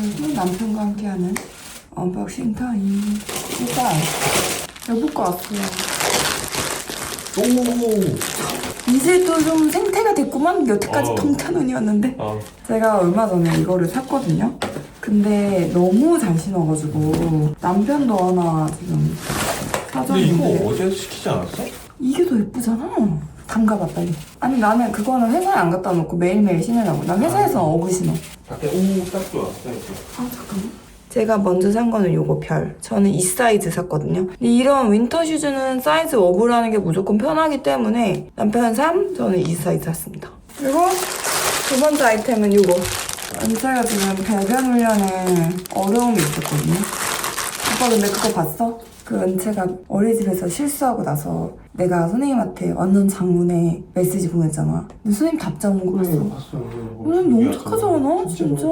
그리고 남편과 함께하는 언박싱 타임. 일단 여보 거 왔어요. 오. 이제 또 좀 생태가 됐구만. 여태까지 어. 통탄원이었는데. 어. 제가 얼마 전에 이거를 샀거든요. 근데 너무 잘 신어가지고 남편도 하나 지금 근데 이거 사줬는데 어제 시키지 않았어? 이게 더 예쁘잖아. 담가봐 빨리. 아니 나는 그거는 회사에 안 갖다 놓고 매일매일 신으라고. 난 회사에서 어그 신어. 밖에 오딱 좋아. 아 잠깐만. 제가 먼저 산 거는 요거 별. 저는 이 사이즈 샀거든요. 근데 이런 윈터 슈즈는 사이즈 업을 게 무조건 편하기 때문에 남편 3, 저는 이 사이즈 샀습니다. 그리고 두 번째 아이템은 요거. 은채가 지금 배변 훈련에 어려움이 있었거든요. 오빠 근데 그거 봤어? 그 은채가 어린이집에서 실수하고 나서 내가 선생님한테 완전 장문에 메시지 보냈잖아. 근데 선생님 답장 온 거 봤어? 봤어. 선생님 너무 착하잖아, 진짜.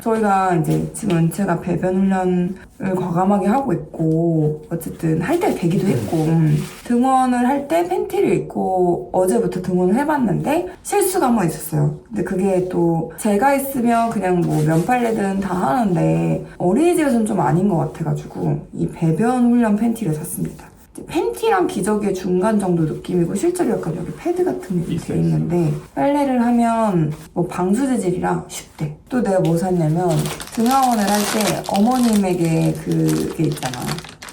저희가 이제 지금 은채가 배변 훈련을 과감하게 하고 있고 어쨌든 할 때 되기도 했고 음. 등원을 할 때 팬티를 입고 어제부터 등원을 해봤는데 실수가 한 번 있었어요. 근데 그게 또 제가 있으면 그냥 뭐 면팔레든 다 하는데 어린이집에서는 좀 아닌 것 같아가지고 이 배변 훈련 팬티를 샀습니다. 팬티랑 기저귀의 중간 정도 느낌이고 실제로 약간 여기 패드 같은 게 있어, 돼 있는데 빨래를 하면 뭐 방수 재질이라 쉽대. 또 내가 뭐 샀냐면 등하원을 할 때 어머님에게 그게 있잖아.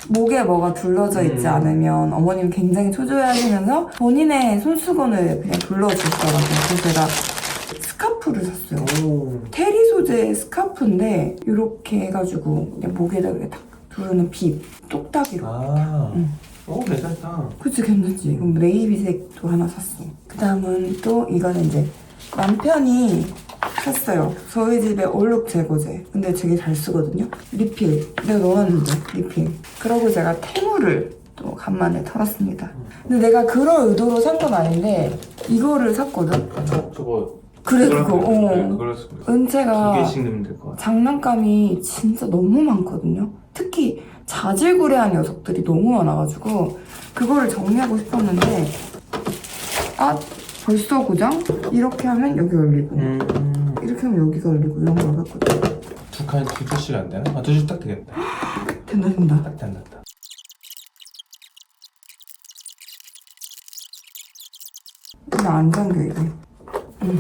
목에 뭐가 둘러져 있지 음. 않으면 어머님 굉장히 초조해하시면서 본인의 손수건을 그냥 둘러주시더라고요. 그래서 제가 스카프를 샀어요. 오. 테리 소재의 스카프인데 이렇게 해가지고 그냥 목에다 이렇게 딱 두르는 빗 똑딱이로. 아. 응. 오 괜찮다. 그치 괜찮지 이건 네이비색도 하나 샀어 그 다음은 또 이거는 이제 남편이 샀어요 저희 집에 얼룩 제거제 근데 되게 잘 쓰거든요 리필 내가 넣었는데 리필 그러고 제가 테무를 또 간만에 털었습니다 근데 내가 그럴 의도로 산 건 아닌데 이거를 샀거든 저 저거. 그래 그거 어 그걸 쓰고 있어. 두 은채가 개씩 넣으면 될것 같아. 장난감이 진짜 너무 많거든요. 특히 자질구레한 녀석들이 너무 많아가지고 그거를 정리하고 싶었는데 아 벌써 고장? 이렇게 하면 여기 올리고 음. 이렇게 하면 여기가 올리고 이런 걸 했거든. 두 칸, 두 개씩 안 되나? 아, 두 개씩 딱 되겠다. 된다 된다. 딱 된다. 근데 안 잠겨 이게. 응.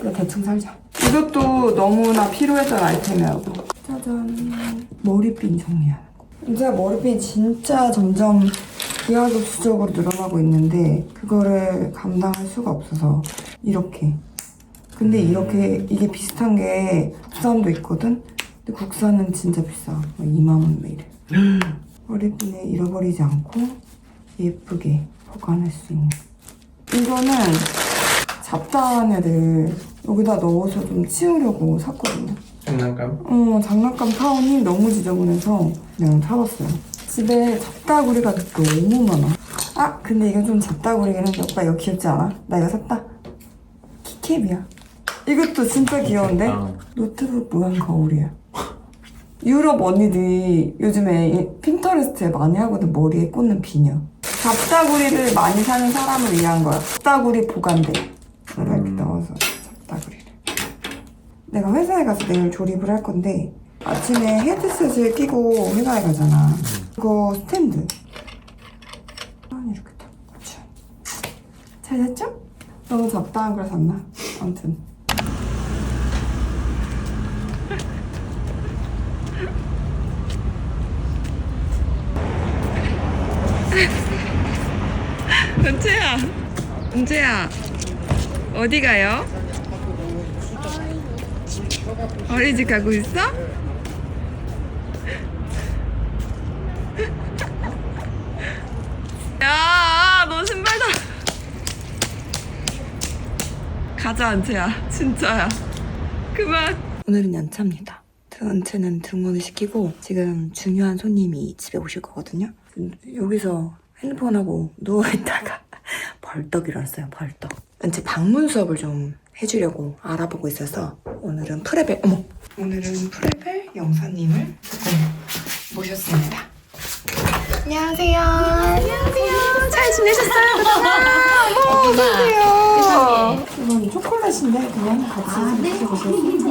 그래 대충 살자. 이것도 너무나 필요했던 아이템이라고. 짜잔. 머리핀 정리하는 거. 이제 머리핀이 진짜 점점 기하급수적으로 늘어나고 있는데 그거를 감당할 수가 없어서 이렇게. 근데 이렇게 이게 비슷한 게 국산도 있거든. 근데 국산은 진짜 비싸. 막 2만 원 매일. 머리핀을 잃어버리지 않고 예쁘게 보관할 수 있는. 이거는 잡다한 애들 여기다 넣어서 좀 치우려고 샀거든요. 장난감? 어, 장난감 타운이 너무 지저분해서 그냥 사봤어요. 집에 잡다구리가 너무 많아. 아, 근데 이건 좀 잡다구리긴 한데 오빠 이거 귀엽지 않아? 나 이거 샀다. 키캡이야. 이것도 진짜 귀여운데? 아. 노트북 모양 거울이야. 유럽 언니들이 요즘에 이 핀터레스트에 많이 하거든 머리에 꽂는 비녀. 잡다구리를 많이 사는 사람을 위한 거야. 잡다구리 보관대. 이렇게 음. 넣어서. 내가 회사에 가서 내일 조립을 할 건데 아침에 헤드셋을 끼고 회사에 가잖아. 그거 스탠드. 아, 이렇게 딱 붙여. 잘 됐죠? 너무 잡다한 걸 샀나? 아무튼. 은채야, 은채야, 어디 가요? 어린이집 가고 있어? 야, 너 신발 다. 가자, 은채야. 진짜야. 그만. 오늘은 연차입니다. 은채는 등원을 시키고 지금 중요한 손님이 집에 오실 거거든요. 여기서 핸드폰하고 누워있다가 벌떡 일어났어요, 벌떡. 은채 방문 수업을 좀 해주려고 알아보고 있어서 오늘은 프레벨, 어머! 오늘은 프레벨 영사님을 네, 모셨습니다. 안녕하세요. 안녕하세요. 잘 지내셨어요? 어, 어서오세요. 이건 초콜릿인데 그냥 같이 드셔보세요.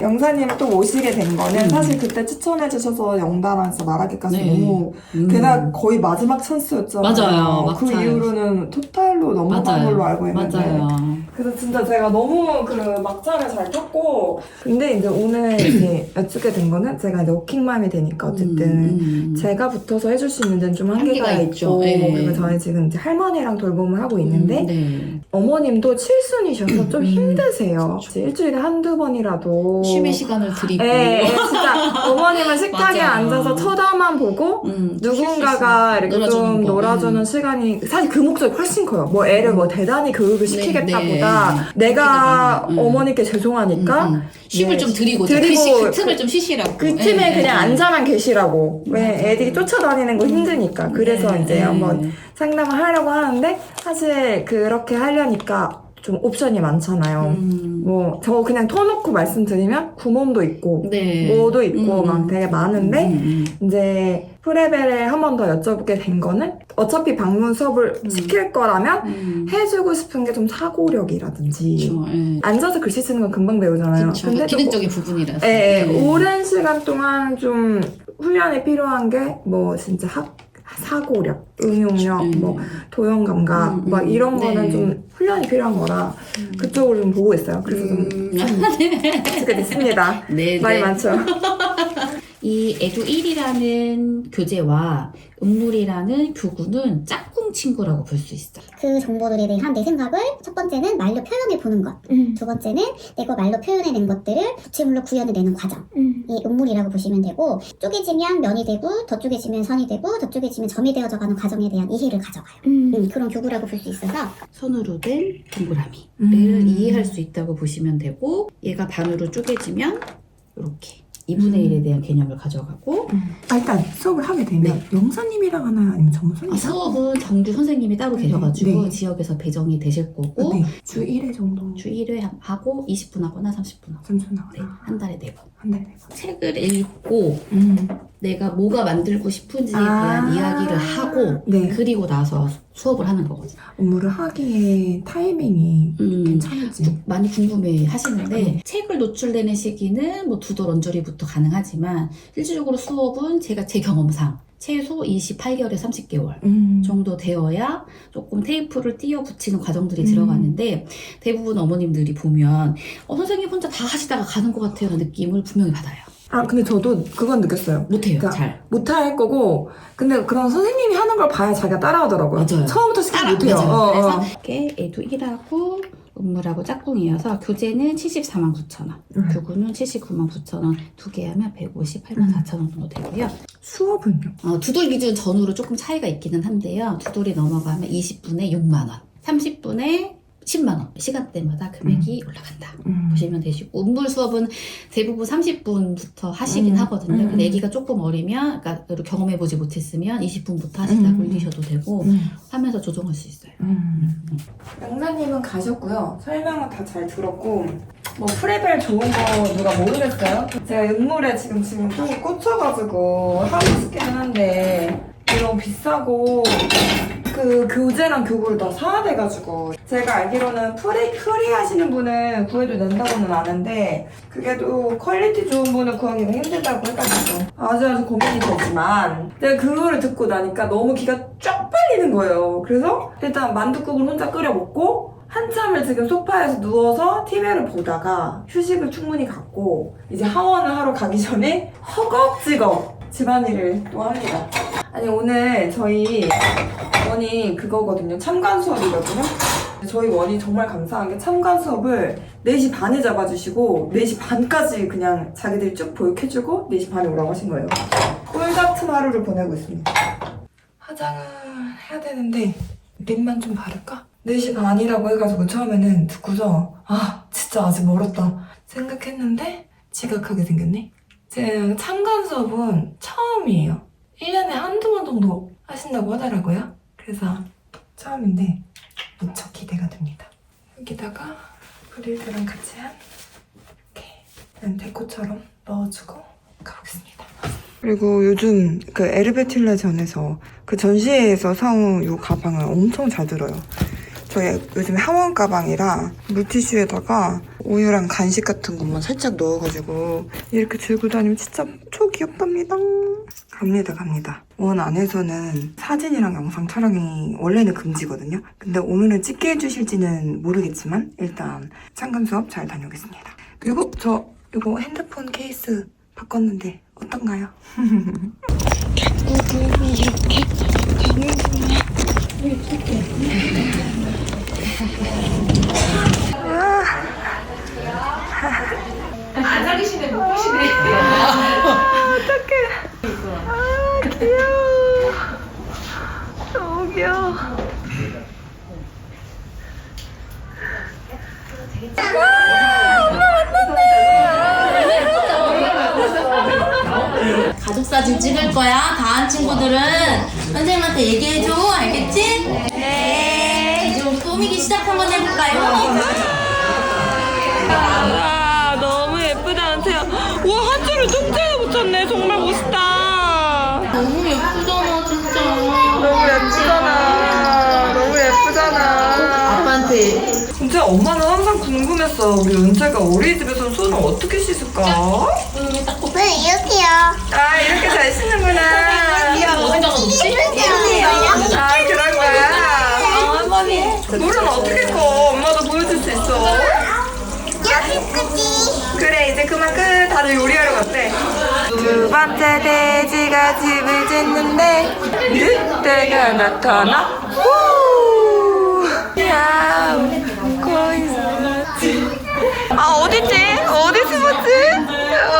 영사님 또 오시게 된 거는 음. 사실 그때 추천해 주셔서 영단에서 말하기까지 네. 너무 음. 그날 거의 마지막 찬스였잖아요. 맞아요. 그 맞아요. 이후로는 토탈로 넘어간 맞아요. 걸로 알고 있는데 맞아요. 그래서 진짜 제가 너무 그 막차를 잘 탔고 근데 이제 오늘 이제 여쭙게 된 거는 제가 이제 워킹맘이 되니까 어쨌든 음, 음. 제가 붙어서 해줄 수 있는 데는 좀 한계가, 한계가 있고 있죠. 예. 그리고 저희 지금 이제 할머니랑 돌봄을 하고 있는데 음, 네. 어머님도 칠순이셔서 좀 음, 힘드세요 일주일에 한두 번이라도 쉼의 시간을 드리고. 예, 예, 진짜 어머님은 식탁에 맞아요. 앉아서 쳐다만 보고 음, 누군가가 쉴수 이렇게 있어. 좀 거. 놀아주는 음. 시간이 사실 그 목적이 훨씬 커요. 뭐 애를 뭐 대단히 교육을 시키겠다보다 네, 네. 내가 음. 어머니께 죄송하니까 음, 음. 쉼을 네. 좀 드리고, 드리고 그, 시, 그 그- 틈을 좀 쉬시라고. 그 예, 팀에 예, 그냥 예. 앉아만 계시라고. 왜. 애들이 쫓아다니는 거 힘드니까. 그래서 네, 이제 네. 한번 상담을 하려고 하는데 사실 그렇게 하려니까 좀 옵션이 많잖아요. 음, 뭐 저 그냥 터놓고 말씀드리면 구몬도 있고 네. 뭐도 있고 음, 막 되게 많은데 음, 음. 이제 프레벨에 한 번 더 여쭤보게 된 거는 어차피 방문 수업을 음. 시킬 거라면 음. 해주고 싶은 게 좀 사고력이라든지 그렇죠. 예. 앉아서 글씨 쓰는 건 금방 배우잖아요. 근데 또 기능적인 부분이라서. 예, 예, 네. 오랜 시간 동안 좀 훈련이 필요한 게 뭐 진짜 학 사고력, 응용력, 음. 뭐 도형 감각, 음, 음. 막 이런 거는 네. 좀 훈련이 필요한 거라 그쪽으로 좀 보고 있어요. 그래서 좀 음. 어떻게 됐습니다. 네, 말이 네. 많죠. 이 에듀 1이라는 교재와 음물이라는 교구는 짝꿍 친구라고 볼 수 있어. 그 정보들에 대한 내 생각을 첫 번째는 말로 표현해 보는 것. 두 번째는 내가 말로 표현해 낸 것들을 부채물로 구현해 내는 과정. 이 음물이라고 보시면 되고 쪼개지면 면이 되고 더 쪼개지면 선이 되고 더 쪼개지면 점이 되어져 가는 과정에 대한 이해를 가져가요. 음, 그런 교구라고 볼 수 있어서 선으로 된 동그라미를 음. 이해할 수 있다고 보시면 되고 얘가 반으로 쪼개지면 이렇게 2분의 1에 대한 개념을 가져가고 아, 일단 수업을 하게 되면 영사님이랑 하나요? 아니면 전무선이랑? 아, 수업은 정규 선생님이 따로 네, 계셔가지고 네. 지역에서 배정이 되실 거고 네. 주 1회 정도. 주 1회 하고 20분 하거나 30분 하고 삼촌 네, 나와요. 한 달에 4번 한 달에. 책을 읽고 음. 내가 뭐가 만들고 싶은지에 아. 대한 이야기를 하고 네. 그리고 나서 수업을 하는 거거든요. 업무를 하기에 타이밍이 음, 괜찮을지. 많이 궁금해 하시는데 네. 책을 노출되는 시기는 뭐 두돌 언저리부터 가능하지만 실질적으로 수업은 제가 제 경험상 최소 28개월에 30개월 음. 정도 되어야 조금 테이프를 띄어 붙이는 과정들이 음. 들어가는데 대부분 어머님들이 보면 어, 선생님 혼자 다 하시다가 가는 것 같아요 라는 느낌을 분명히 받아요. 아, 근데 저도 그건 느꼈어요. 못해요 그러니까 잘. 못할 거고, 근데 그런 선생님이 하는 걸 봐야 자기가 따라하더라고요. 맞아요. 처음부터 시키면 못해요. 맞아요. 어, 그래서 어. 이게 애도 1하고 음물하고 짝꿍이어서 교재는 74만 9천 원, 음. 교구는 79만 9천 원, 두 개 하면 158만 음. 4천 원 정도 되고요. 수업은요? 어, 두돌 기준 전후로 조금 차이가 있기는 한데요. 두 돌이 넘어가면 20분에 6만 원, 30분에 10만 원, 시간대마다 금액이 올라간다. 음. 보시면 되시고 음물 수업은 대부분 30분부터 하시긴 음, 하거든요. 음, 근데 음. 아기가 조금 어리면, 그러니까 경험해보지 못했으면 20분부터 하시다 음. 올리셔도 되고 음. 하면서 조정할 수 있어요. 음. 영사님은 가셨고요. 설명은 다 잘 들었고, 뭐 프레벨 좋은 거 누가 모르겠어요? 제가 음물에 지금 지금 좀 꽂혀가지고 하고 싶기는 한데 너무 비싸고 그 교재랑 교구를 다 사야 돼가지고 제가 알기로는 프리, 프리 하시는 분은 구해도 된다고는 아는데 그게 또 퀄리티 좋은 분은 구하기가 힘들다고 해가지고 아주 아주 고민이 되지만 내가 그거를 듣고 나니까 너무 기가 쫙 빨리는 거예요. 그래서 일단 만둣국을 혼자 끓여 먹고 한참을 지금 소파에서 누워서 TV를 보다가 휴식을 충분히 갖고 이제 하원을 하러 가기 전에 허겁지겁 집안일을 또 합니다 아니 오늘 저희 원이 그거거든요. 참관 수업이거든요. 저희 원이 정말 감사한 게 참관 수업을 4시 반에 잡아주시고 4시 반까지 그냥 자기들이 쭉 보육해주고 4시 반에 오라고 하신 거예요. 꿀 같은 하루를 보내고 있습니다. 화장을 해야 되는데 립만 좀 바를까? 4시 반이라고 해가지고 처음에는 듣고서 아 진짜 아직 멀었다 생각했는데 지각하게 생겼네. 제 참관 수업은 처음이에요. 1년에 한두 번 정도 하신다고 하더라고요. 그래서 처음인데 무척 기대가 됩니다. 여기다가 브릴드랑 같이 한 이렇게 데코처럼 넣어주고 가보겠습니다. 그리고 요즘 그 에르베틸레 전에서 그 전시회에서 사온 이 가방을 엄청 잘 들어요. 저 요즘 하원 가방이라 물티슈에다가 우유랑 간식 같은 것만 살짝 넣어가지고 이렇게 들고 다니면 진짜 초 귀엽답니다. 갑니다, 갑니다. 원 안에서는 사진이랑 영상 촬영이 원래는 금지거든요. 근데 오늘은 찍게 해주실지는 모르겠지만 일단 상담 수업 잘 다녀오겠습니다. 그리고 저 이거 핸드폰 케이스 바꿨는데 어떤가요? 귀여워. 너무 귀여워. 가족 사진 찍을 거야. 다한 친구들은 선생님한테 얘기해줘. 알겠지? 한번 해볼까요? 와 너무 예쁘다 은채야 와한 줄을 뚱뚱하게 붙였네 정말 멋있다 너무 예쁘잖아, 진짜. 너무 예쁘잖아 너무 예쁘잖아 아빠한테. 은채 엄마는 항상 궁금했어 우리 은채가 어린이집에서 손을 어떻게 씻을까? 네, 이렇게요. 아 이렇게 잘 씻는구나 어디다가 놓지? 아 할머니 물은 어떻게 꺼 엄마도 보여줄 수 있어 여기까지. 그래 이제 그만 끝 다들 요리하러 갔대 두 번째 돼지가 집을 짓는데 늑대가 나타나 후! 야 웃고 있었지 아 어딨지? 어디 숨었지?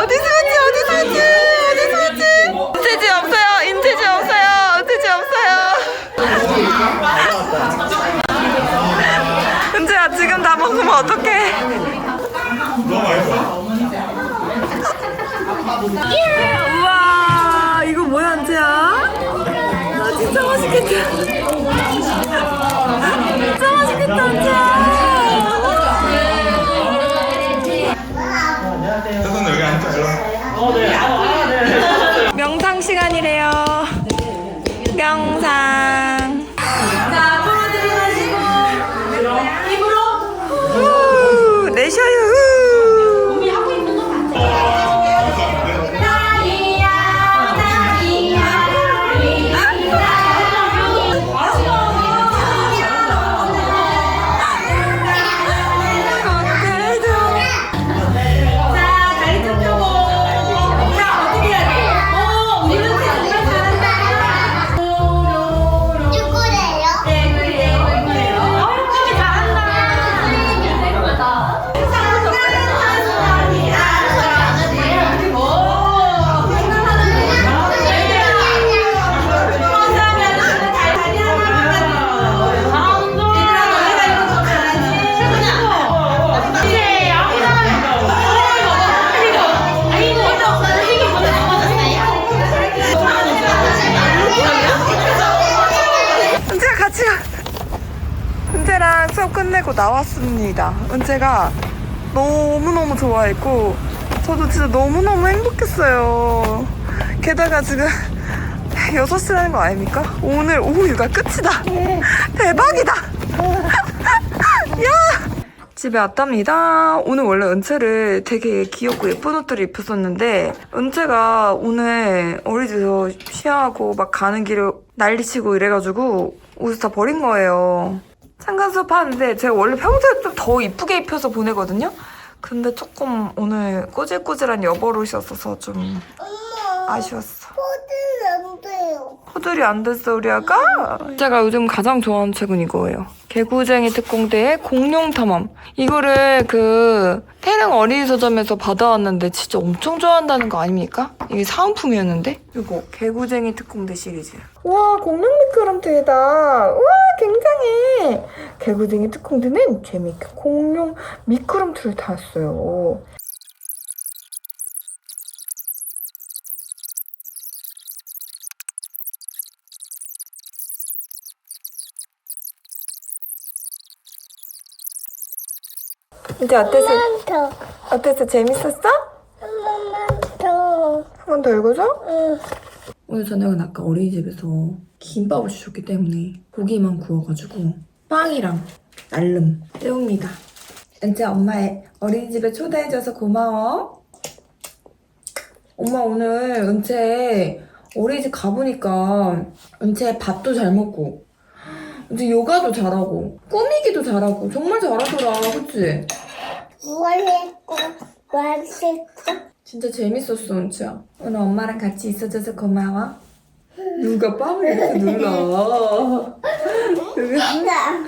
어디 숨었지? 어디 숨었지? 어디 숨었지? 인체지 없어요 인체지 없어요 인체지 없어요 은재야 지금 다 먹으면 어떡해 우와 이거 뭐야 은재야? 나 진짜 맛있겠다 진짜 맛있겠다 은재야 선생님 여기 앉아요. 명상 시간이래요 나왔습니다. 은재가 너무너무 좋아했고 저도 진짜 너무너무 행복했어요. 게다가 지금 6시라는 거 아닙니까? 오늘 오후 육아 끝이다. 대박이다. 야! 집에 왔답니다. 오늘 원래 은채를 되게 귀엽고 예쁜 옷들을 입혔었는데 은채가 오늘 어린이집에서 쉬하고 막 가는 길을 난리치고 이래가지고 옷을 다 버린 거예요. 상관 수업 하는데 제가 원래 평소에 좀 더 이쁘게 입혀서 보내거든요. 근데 조금 오늘 꼬질꼬질한 여벌옷이었어서 좀 아쉬웠어. 안 돼요. 호들이 안 됐어 우리 아가? 제가 요즘 가장 좋아하는 책은 이거예요. 개구쟁이 특공대의 공룡 탐험. 이거를 그 태릉 어린이 서점에서 받아왔는데 진짜 엄청 좋아한다는 거 아닙니까? 이게 사은품이었는데? 이거 개구쟁이 특공대 시리즈. 와 공룡 미끄럼틀이다. 와 굉장해. 개구쟁이 특공대는 재밌게 공룡 미끄럼틀을 탔어요. 이제 어땠어? 더. 어땠어? 재밌었어? 한 번만 더. 한번 더 읽어줘? 응. 오늘 저녁은 아까 어린이집에서 김밥을 주셨기 때문에 고기만 구워가지고 빵이랑 날름. 떼옵니다. 은채 엄마의 어린이집에 초대해줘서 고마워. 엄마 오늘 은채 어린이집 가보니까 은채 밥도 잘 먹고 은채 요가도 잘하고 꾸미기도 잘하고 정말 잘하더라 그치? 뭘 했고 뭘 했어? 진짜 재밌었어 은채야 오늘 엄마랑 같이 있어줘서 고마워 누가 빵을 이렇게 눌러 누가,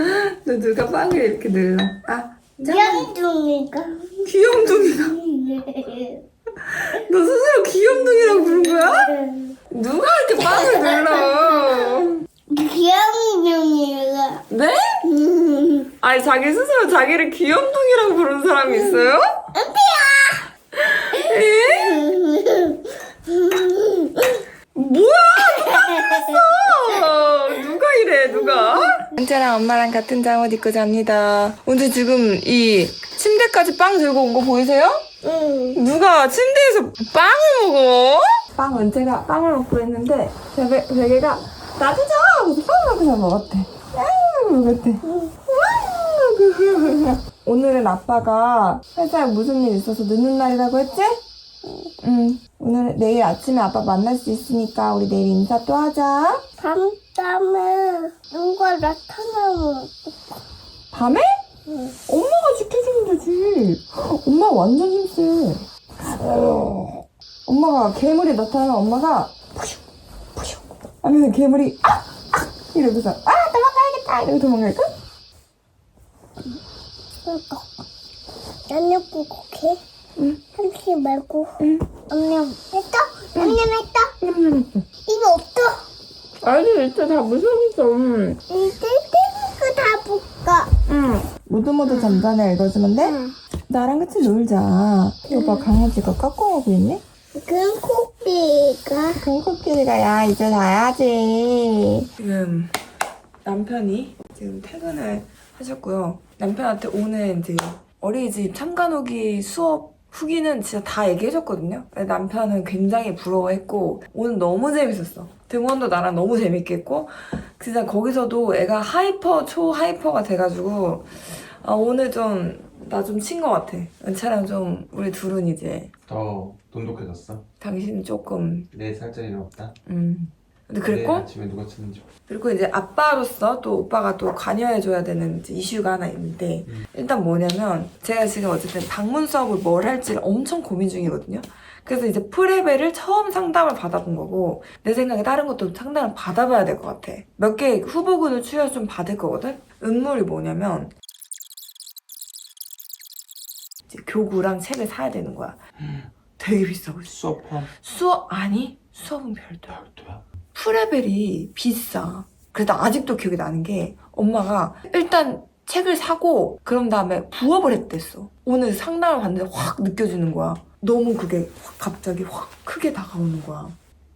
너 누가 빵을 이렇게 눌러 아 자, 영둥이가 귀염둥이가 너 스스로 귀염둥이라고 부른 거야? 누가 이렇게 빵을 눌러 영둥이가 네? 아니 자기 스스로 자기를 귀염둥이라고 부르는 사람이 있어요? 뭐야? 누가 그랬어? 누가 이래? 누가? 은채랑 엄마랑 같은 잠옷 입고 잡니다. 언제 지금 이 침대까지 빵 들고 온 거 보이세요? 응. 누가 침대에서 빵을 먹어? 빵 은채가 빵을 먹고 있는데 베개, 베개가 나도 줘! 하면서 빵을 먹었대. 아유 먹었대. 아유. 오늘은 아빠가 회사에 무슨 일 있어서 늦는 날이라고 했지? 응. 오늘 내일 아침에 아빠 만날 수 있으니까 우리 내일 인사 또 하자. 밤잠에 누가 나타나면 밤에? 엄마가 지켜주면 되지. 엄마 완전 힘세. 엄마가 괴물이 나타나면 엄마가 푸슉 푸슉 하면 괴물이 아! 아! 이러고서 아 도망가야겠다 이러고 도망갈까? 그러니까 나는 부곡해 응. 한시 말고 응. 엄냠 했다? 엄냠 했다? 냠냠했어. 이거 없어 아니 진짜 다 무서웠어. 응. 이제 땡크 다 볼까 응. 모두 모두 잠자네 읽어주면 돼? 응. 나랑 같이 놀자. 이거 봐 강아지가 까꿍하고 있네? 그 코끼리가 큰 코끼리가 야 이제 자야지. 지금 남편이 지금 퇴근을 하셨고요. 남편한테 오늘 이제 어린이집 참관 후기 수업 후기는 진짜 다 얘기해줬거든요. 남편은 굉장히 부러워했고 오늘 너무 재밌었어. 등원도 나랑 너무 재밌게 했고 진짜 거기서도 애가 하이퍼 초 하이퍼가 돼가지고 아, 오늘 좀 나 좀 친 것 같아. 은채랑 좀 우리 둘은 이제 더 돈독해졌어? 당신은 조금 네 살짜리는 없다? 음. 근데 그랬고 아침에 누가 치는지 그리고 이제 아빠로서 또 오빠가 또 관여해줘야 되는 이제 이슈가 하나 있는데 음. 일단 뭐냐면 제가 지금 어쨌든 방문 수업을 뭘 할지를 엄청 고민 중이거든요. 그래서 이제 프레벨을 처음 상담을 받아본 거고 내 생각에 다른 것도 상담을 받아봐야 될 것 같아. 몇 개 후보군을 추려 좀 받을 거거든. 음물이 뭐냐면 이제 교구랑 책을 사야 되는 거야. 되게 비싸고 수업 수업 아니 수업은 별도야. 별도야? 프레벨이 비싸. 그래서 아직도 기억이 나는 게 엄마가 일단 책을 사고 그런 다음에 부업을 했댔어. 오늘 상담을 받는데 확 느껴지는 거야. 너무 그게 확 갑자기 확 크게 다가오는 거야.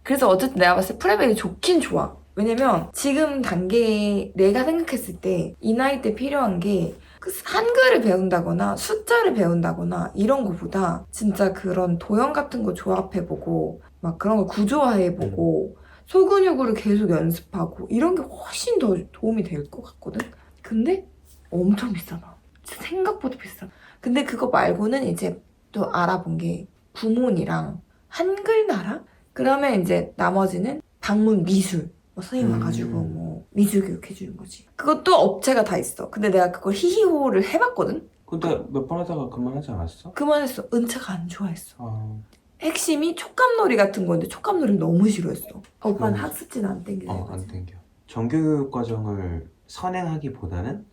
그래서 어쨌든 내가 봤을 때 프레벨이 좋긴 좋아. 왜냐면 지금 단계에 내가 생각했을 때 이 나이 때 필요한 게그 한글을 배운다거나 숫자를 배운다거나 이런 거보다 진짜 그런 도형 같은 거 조합해보고 막 그런 거 구조화해보고 소근육으로 계속 연습하고 이런 게 훨씬 더 도움이 될 것 같거든? 근데 엄청 비싸다. 생각보다 비싸. 근데 그거 말고는 이제 또 알아본 게 구몬이랑 한글나라? 그러면 이제 나머지는 방문 미술. 뭐 선생님 음. 와가지고 뭐 미술 교육해주는 거지. 그것도 업체가 다 있어. 근데 내가 그걸 히히호를 해봤거든? 근데 몇 번 하다가 그만하지 않았어? 그만했어. 은채가 안 좋아했어. 아, 핵심이 촉감놀이 같은 건데 촉감놀이 너무 싫어했어. 오빠는 그럼- 학습지는 안 땡기네. 어, 안 땡겨 정규교육 과정을 선행하기보다는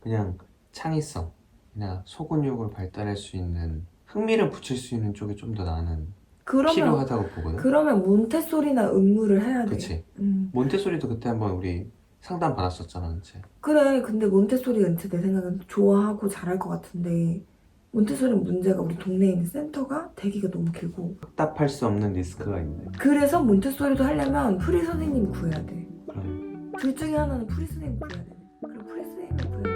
그냥 창의성 그냥 소근육을 발달할 수 있는 흥미를 붙일 수 있는 쪽이 좀 더 나는 그러면 필요하다고 보거든 그러면 몬테소리나 음무를 해야 돼. 그치 음. 몬테소리도 그때 한번 우리 상담 받았었잖아 그치 그래. 근데 몬테소리 은채 내 생각엔 좋아하고 잘할 것 같은데 몬테소리 문제가 우리 동네에 있는 센터가 대기가 너무 길고 답할 수 없는 리스크가 있네 그래서 몬테소리도 하려면 프리 선생님 구해야 돼. 그럼 둘 중에 하나는 프리 선생님 구해야 돼. 그럼 프리 선생님을 구해야